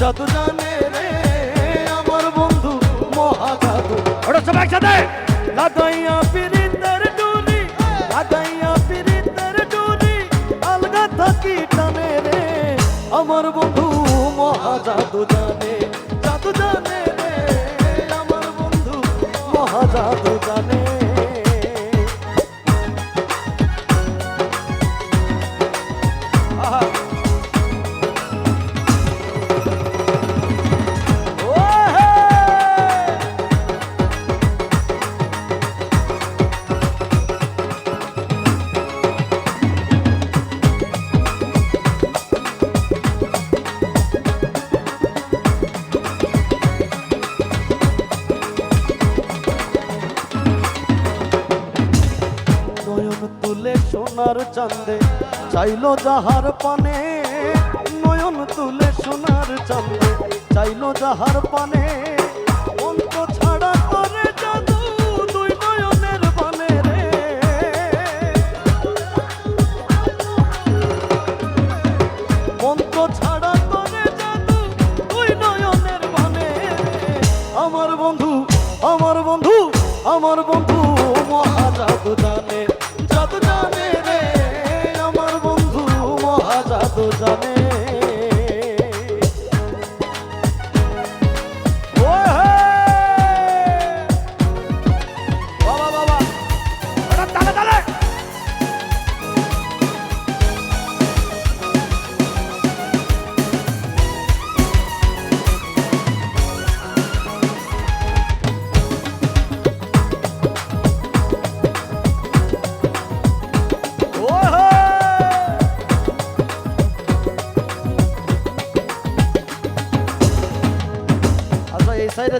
জাদু জানে রে আমার বন্ধু মহা জাদু ওটা সবাই একসাথে। লাগাইয়া পিরিতের ডুরি লাগাইয়া পিরিতের ডুরি আলগা থাকি টানে রে আমার বন্ধু মহা জাদু জানে জাদু জানে রে আমার বন্ধু মহা জাদু জানে। আহা। সোনার চাঁদে চাইলো যাহার পানে নয়ন তুলে সোনার চাঁদে চাইলো যাহার পানে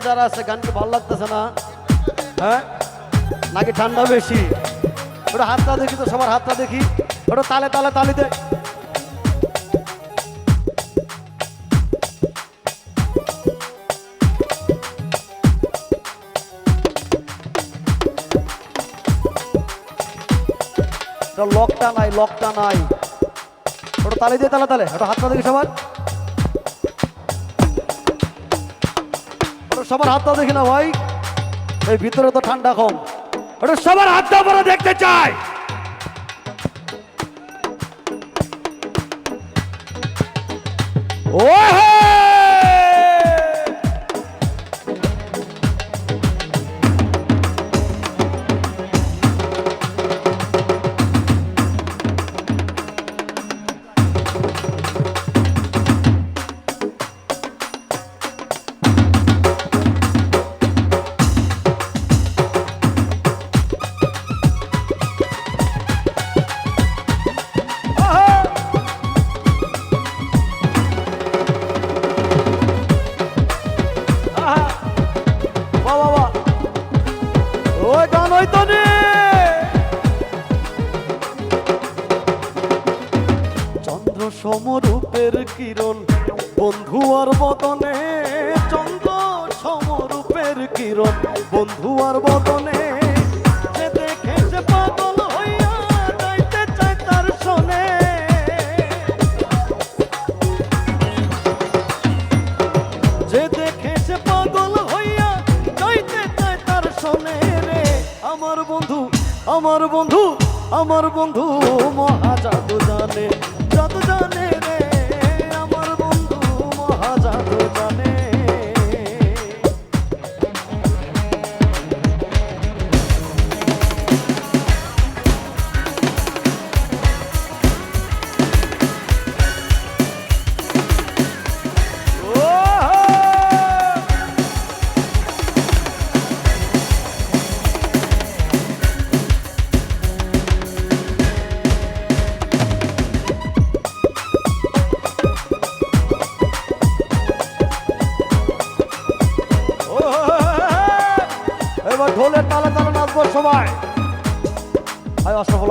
যারা আছে, গান কি ভালো লাগতেছে না? হ্যাঁ? নাকি ঠান্ডা বেশি? ওটা হাতটা দেখি তো, সবার হাতটা দেখি। ওটা তালে তালে তালি দে। লকটা নাই লকটা নাই। ওটা তালে দিয়ে তালে তালে। ওটা হাতটা দেখি সবার। সবার হাতটা দেখি না ভাই। এই ভিতরে তো ঠান্ডা কম। ওটা সবার হাতটা পরে দেখতে চাই ও সমরূপের কিরণ, বন্ধু আর বদনে, চন্দ্র সমরূপের কিরণ, বন্ধু আর বদনে দেখে হইয়া যে দেখে হইয়া রে। আমার বন্ধু আমার বন্ধু আমার বন্ধু মহা জাদু জানে জানে এবার ঢোলের তালে তালে নাচবো সবাই। ভাই অষ্টফ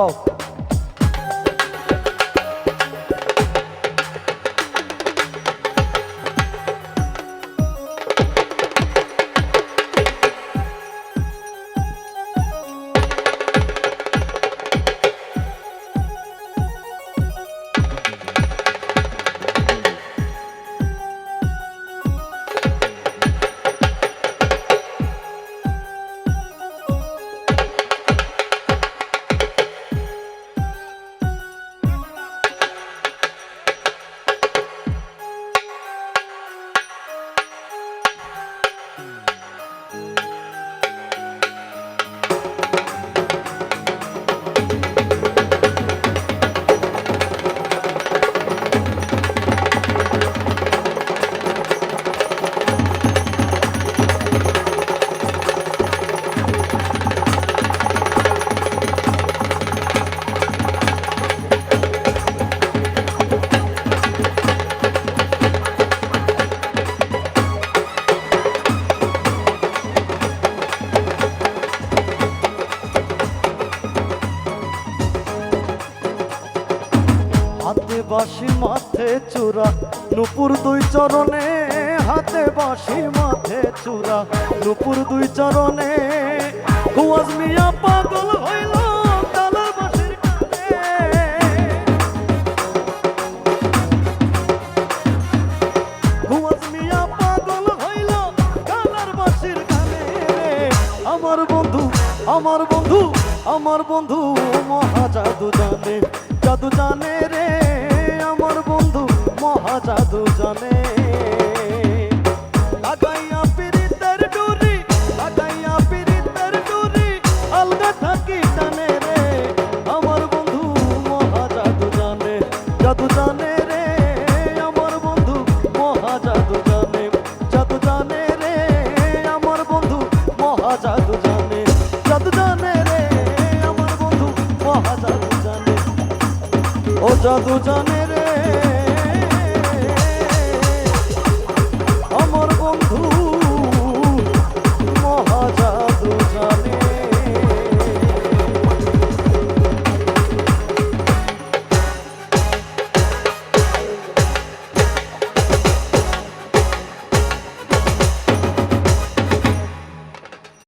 বাঁশি মাথে চূড়া। নুপুর দুই চরণে হাতে বাঁশি মাথে চূড়া। নুপুর দুই চরণে খুয়াজ মিয়া পাগল হইল আমার বন্ধু আমার বন্ধু আমার বন্ধু মহা জাদু জানে। জাদু জানে রে। মহা জাদু জানে। লাগাইয়া পিরিতের ডুরি, লাগাইয়া পিরিতের ডুরি, আলগা থাকি টানে রে। আমার বন্ধু মহা জাদু জানে জাদু জানে রে। আমার বন্ধু রে। রে। আমার বন্ধু জানে। ও জাদু জানে